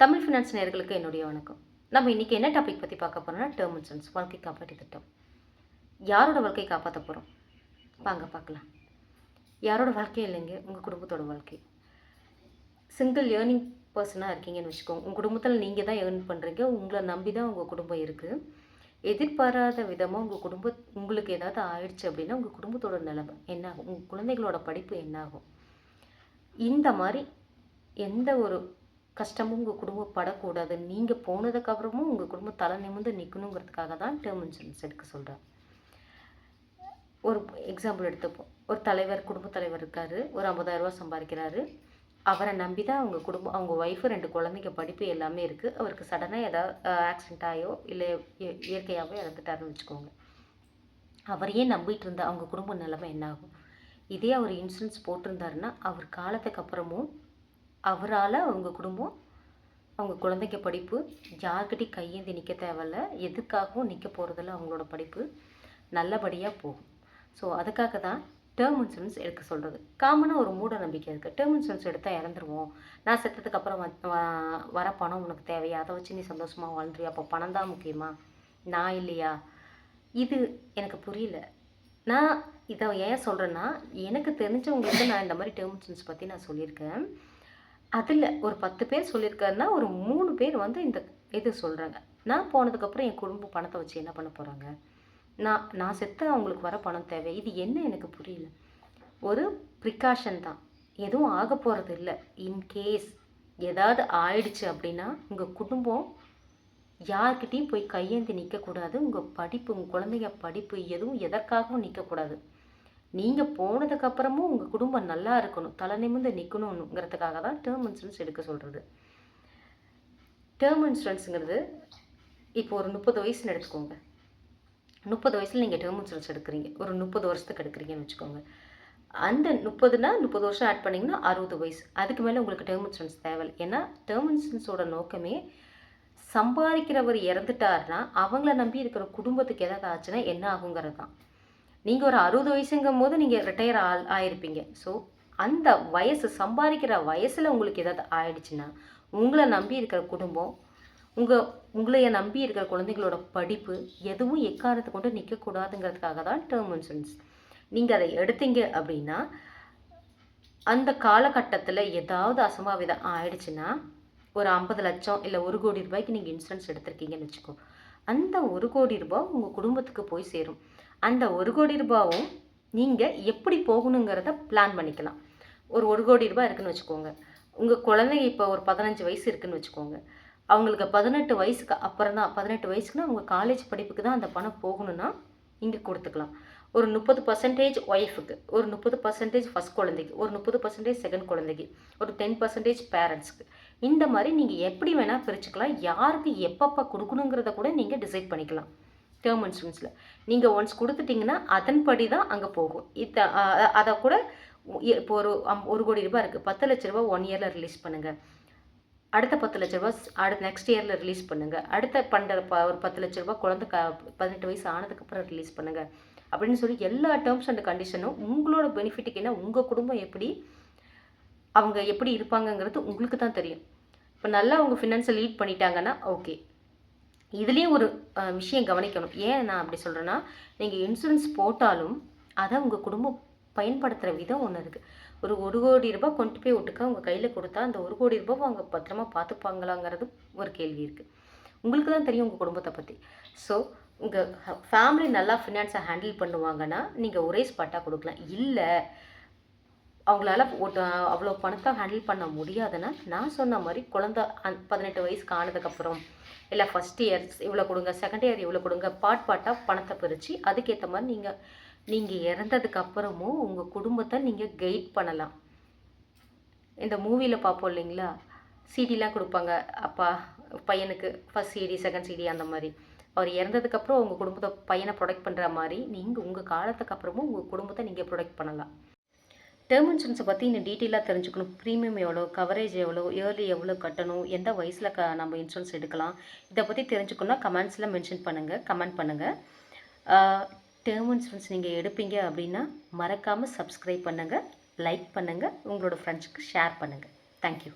Tamil finance நேர்களுக்கு என்னுடைய வணக்கம். நம்ம இன்றைக்கி என்ன டாபிக் பற்றி பார்க்க போகிறோம்னா டேர்ம் இன்சூரன்ஸ் வாழ்க்கை காப்பாற்று திட்டம். யாரோட வாழ்க்கையை காப்பாற்ற போகிறோம் வாங்க பார்க்கலாம். யாரோட வாழ்க்கை இல்லைங்க? உங்கள் குடும்பத்தோட வாழ்க்கை. சிங்கிள் ஏர்னிங் பர்சனாக இருக்கீங்கன்னு வச்சுக்கோங்க. உங்கள் குடும்பத்தில் நீங்கள் தான் ஏர்ன் பண்ணுறீங்க உங்களை நம்பி தான் உங்கள் குடும்பம் இருக்குது எதிர்பாராத விதமாக உங்கள் குடும்ப உங்களுக்கு ஏதாவது ஆயிடுச்சு அப்படின்னா உங்கள் குடும்பத்தோட நிலைமை என்ன ஆகும் உங்கள் குழந்தைகளோட படிப்பு என்ன ஆகும் இந்த மாதிரி எந்த ஒரு கஷ்டமும் உங்கள் குடும்பம் படக்கூடாது. நீங்கள் போனதுக்கப்புறமும் உங்கள் குடும்பம் தலை நிமிர்ந்து நிற்கணுங்கிறதுக்காக தான் டேர்ம் இன்சூரன்ஸ் எடுக்க சொல்கிறேன் ஒரு எக்ஸாம்பிள் எடுத்துப்போம். ஒரு தலைவர் குடும்ப தலைவர் இருக்கார். ஒரு ஐம்பதாயிரரூவா சம்பாதிக்கிறாரு. அவரை நம்பி தான் அவங்க குடும்பம் அவங்க ஒய்ஃபு ரெண்டு குழந்தைங்க படிப்பு எல்லாமே இருக்குது அவருக்கு சடனாக ஏதாவது ஆக்சிடெண்ட் ஆகியோ இல்லை இயற்கையாகவோ இறந்துட்டாருன்னு வச்சுக்கோங்க. அவரையே நம்பிட்டு இருந்த அவங்க குடும்ப நிலைமை என்ன ஆகும்? இதே அவர் இன்சூரன்ஸ் போட்டிருந்தாருன்னா அவர் காலத்துக்கு அப்புறமும் அவரால் அவங்க குடும்பம் அவங்க குழந்தைங்க படிப்பு யார்கிட்டையும் கையேந்தி நிற்க தேவையில்ல. எதுக்காகவும் நிற்க போகிறதில்ல அவங்களோட படிப்பு. நல்லபடியாக போகும். ஸோ அதுக்காக தான் டேர்ம் இன்சூரன்ஸ் எடுக்க சொல்கிறது காமனாக ஒரு மூட நம்பிக்கை இருக்குது டேர்ம் இன்சூரன்ஸ் எடுத்தால் இறந்துருவோம். நான் செத்ததுக்கு அப்புறம் வர பணம் உனக்கு தேவையா? அதை வச்சு நீ சந்தோஷமாக வாழ்ந்துருவியா? அப்போ பணம் தான் முக்கியமா? நான் இல்லையா? இது எனக்கு புரியல. நான் இதை ஏன் சொல்கிறேன்னா எனக்கு தெரிஞ்சவங்களுக்கு நான் இந்த மாதிரி டேர்ம் இன்சூரன்ஸ் பற்றி நான் சொல்லியிருக்கேன். அதில் ஒரு பத்து பேர் சொல்லியிருக்காருன்னா ஒரு மூணு பேர் வந்து இந்த இது சொல்கிறாங்க நான் போனதுக்கப்புறம் என் குடும்ப பணத்தை வச்சு என்ன பண்ண போகிறாங்க நான் நான் செத்து அவங்களுக்கு வர பணம் தேவை. இது என்ன எனக்கு புரியல. ஒரு ப்ரிகாஷன் தான். எதுவும் ஆக போகிறது இல்லை. இன்கேஸ் ஏதாவது ஆயிடுச்சு அப்படின்னா உங்கள் குடும்பம் யார்கிட்டையும் போய் கையேந்தி நிற்கக்கூடாது உங்கள் படிப்பு உங்கள் குழந்தைங்க படிப்பு எதுவும் எதற்காகவும் நிற்கக்கூடாது நீங்கள் போனதுக்கப்புறமும் உங்கள் குடும்பம் நல்லா இருக்கணும் தலை நிமிர்ந்து நிற்கணுங்கிறதுக்காக தான் டேர்ம் இன்சூரன்ஸ் எடுக்க சொல்கிறது டேர்ம் இன்சூரன்ஸுங்கிறது இப்போ ஒரு முப்பது வயசுன்னு எடுத்துக்கோங்க. முப்பது வயசில் நீங்கள் டேர்ம் இன்சூரன்ஸ் எடுக்கிறீங்க. ஒரு முப்பது வருஷத்துக்கு எடுக்கிறீங்கன்னு வச்சுக்கோங்க. அந்த முப்பதுனா முப்பது வருஷம் ஆட் பண்ணிங்கன்னா அறுபது வயசு. அதுக்கு மேலே உங்களுக்கு டேர்ம் இன்சூரன்ஸ் தேவை ஏன்னா டேர்ம் இன்சூரன்ஸோட நோக்கமே சம்பாதிக்கிறவர் இறந்துட்டாருன்னா அவங்கள நம்பி இருக்கிற குடும்பத்துக்கு ஏதாவது ஆச்சுன்னா என்ன ஆகுங்கிறது தான். நீங்கள் ஒரு அறுபது வயசுங்கும் போது நீங்கள் ரிட்டையர் ஆ ஆயிருப்பீங்க. ஸோ அந்த வயசு சம்பாதிக்கிற வயசில் உங்களுக்கு ஏதாவது ஆயிடுச்சுன்னா உங்களை நம்பி இருக்கிற குடும்பம் உங்கள் உங்களைய நம்பி இருக்கிற குழந்தைங்களோட படிப்பு எதுவும் எக்காரணத்தை கொண்டு நிற்கக்கூடாதுங்கிறதுக்காக தான் டேர்ம் இன்சூரன்ஸ் நீங்கள் அதை எடுத்தீங்க அப்படின்னா அந்த காலகட்டத்தில் ஏதாவது அசம்பாவிதம் ஆயிடுச்சுன்னா ஒரு ஐம்பது லட்சம் இல்லை ஒரு கோடி ரூபாய்க்கு நீங்கள் இன்சூரன்ஸ் எடுத்திருக்கீங்கன்னு வச்சுக்கோ அந்த ஒரு கோடி ரூபாய் உங்கள் குடும்பத்துக்கு போய் சேரும். அந்த ஒரு கோடி ரூபாவும் நீங்கள் எப்படி போகணுங்கிறத பிளான் பண்ணிக்கலாம். ஒரு ஒரு கோடி ரூபாய் இருக்குன்னு வச்சுக்கோங்க. உங்கள் குழந்தைங்க இப்போ ஒரு பதினஞ்சு வயசு இருக்குன்னு வச்சுக்கோங்க. அவங்களுக்கு பதினெட்டு வயசுக்கு அப்புறம் தான் பதினெட்டு வயசுக்குன்னா அவங்க காலேஜ் படிப்புக்கு தான் அந்த பணம் போகணும்னா இங்கே கொடுத்துக்கலாம். ஒரு முப்பது பர்சன்டேஜ் ஒய்ஃபுக்கு ஒரு முப்பது பர்சன்டேஜ் ஃபஸ்ட் குழந்தைக்கு ஒரு முப்பது பர்சன்டேஜ் செகண்ட் குழந்தைக்கு ஒரு டென் பர்சன்டேஜ் பேரண்ட்ஸ்க்கு இந்த மாதிரி நீங்கள் எப்படி வேணால் பிரிச்சுக்கலாம். யாருக்கு எப்பப்போ கொடுக்கணுங்கிறத கூட நீங்கள் டிசைட் பண்ணிக்கலாம். டேர்ம் இன்சூரன்ஸில் நீங்கள் ஒன்ஸ் கொடுத்துட்டிங்கன்னா அதன்படி தான் அங்கே போகும். இத்த அதை கூட இப்போ ஒரு அம்- ஒரு கோடி ரூபாய் இருக்குது பத்து லட்ச ரூபா ஒன் இயரில் ரிலீஸ் பண்ணுங்கள் அடுத்த பத்து லட்ச ரூபா அடுத்த நெக்ஸ்ட் இயரில் ரிலீஸ் பண்ணுங்கள் அடுத்த பண்ட ப ஒரு பத்து லட்ச ரூபா குழந்தை க பதினெட்டு வயசு ஆனதுக்கப்புறம் ரிலீஸ் பண்ணுங்கள் அப்படின்னு சொல்லி எல்லா டேர்ம்ஸ் அண்ட் கண்டிஷனும் உங்களோட பெனிஃபிட்டுக்கு என்ன உங்கள் குடும்பம் எப்படி அவங்க எப்படி இருப்பாங்கங்கிறது உங்களுக்கு தான் தெரியும். இப்போ நல்லா அவங்க ஃபினான்ஸை லீட் பண்ணிட்டாங்கன்னா ஓகே இதுலேயும் ஒரு விஷயம் கவனிக்கணும். ஏன் நான் அப்படி சொல்கிறேன்னா நீங்கள் இன்சூரன்ஸ் போட்டாலும் அதை உங்கள் குடும்பம் பயன்படுத்துகிற விதம் ஒன்று இருக்குது ஒரு ஒரு கோடி ரூபாய் கொண்டு போய் விட்டுக்க உங்கள் கையில் கொடுத்தா அந்த ஒரு கோடி ரூபாய் அவங்க பத்திரமா பார்த்துப்பாங்களாங்கிறது ஒரு கேள்வி இருக்குது உங்களுக்கு தான் தெரியும் உங்கள் குடும்பத்தை பற்றி ஸோ உங்கள் ஃபேமிலி நல்லா ஃபினான்ஸை ஹேண்டில் பண்ணுவாங்கன்னா நீங்கள் ஒரே ஸ்பாட்டாக கொடுக்கலாம். இல்லை அவங்களால ஒரு அவ்வளோ பணத்தை ஹேண்டில் பண்ண முடியாதுன்னா நான் சொன்ன மாதிரி குழந்த அந் பதினெட்டு வயசுக்கு ஆனதுக்கப்புறம் இல்லை ஃபஸ்ட் இயர் இவ்வளோ கொடுங்க செகண்ட் இயர் இவ்வளோ கொடுங்க பாட் பாட்டாக பணத்தை பிரித்து அதுக்கேற்ற மாதிரி நீங்கள் நீங்கள் இறந்ததுக்கப்புறமும் உங்கள் குடும்பத்தை நீங்கள் கைட் பண்ணலாம். இந்த மூவியில் பார்ப்போம் இல்லைங்களா? சிடிலாம் கொடுப்பாங்க அப்பா பையனுக்கு ஃபர்ஸ்ட் சிடி செகண்ட் சிடி அந்த மாதிரி. அவர் இறந்ததுக்கப்புறம் உங்கள் குடும்பத்தை பையனை ப்ரொடெக்ட் பண்ணுற மாதிரி நீங்கள் உங்கள் காலத்துக்கு அப்புறமும் உங்கள் குடும்பத்தை நீங்கள் ப்ரொடெக்ட் பண்ணலாம். டேர்ம் இன்சூரன்ஸை பற்றி இன்னும் டீட்டெயிலாக தெரிஞ்சுக்கணும். ப்ரீமியம் எவ்வளோ கவரேஜ் எவ்வளோ இயர்லி எவ்வளோ கட்டணும் எந்த வயசில் க நம்ம இன்சூரன்ஸ் எடுக்கலாம் இதை பற்றி தெரிஞ்சுக்கணும்னா கமெண்ட்ஸில் மென்ஷன் பண்ணுங்கள் கமெண்ட் பண்ணுங்கள் டேர்ம் இன்சூரன்ஸ் நீங்கள் எடுப்பீங்க அப்படின்னா மறக்காமல் சப்ஸ்கிரைப் பண்ணுங்கள் லைக் பண்ணுங்கள் உங்களோட ஃப்ரெண்ட்ஸுக்கு ஷேர் பண்ணுங்கள் தேங்க்யூ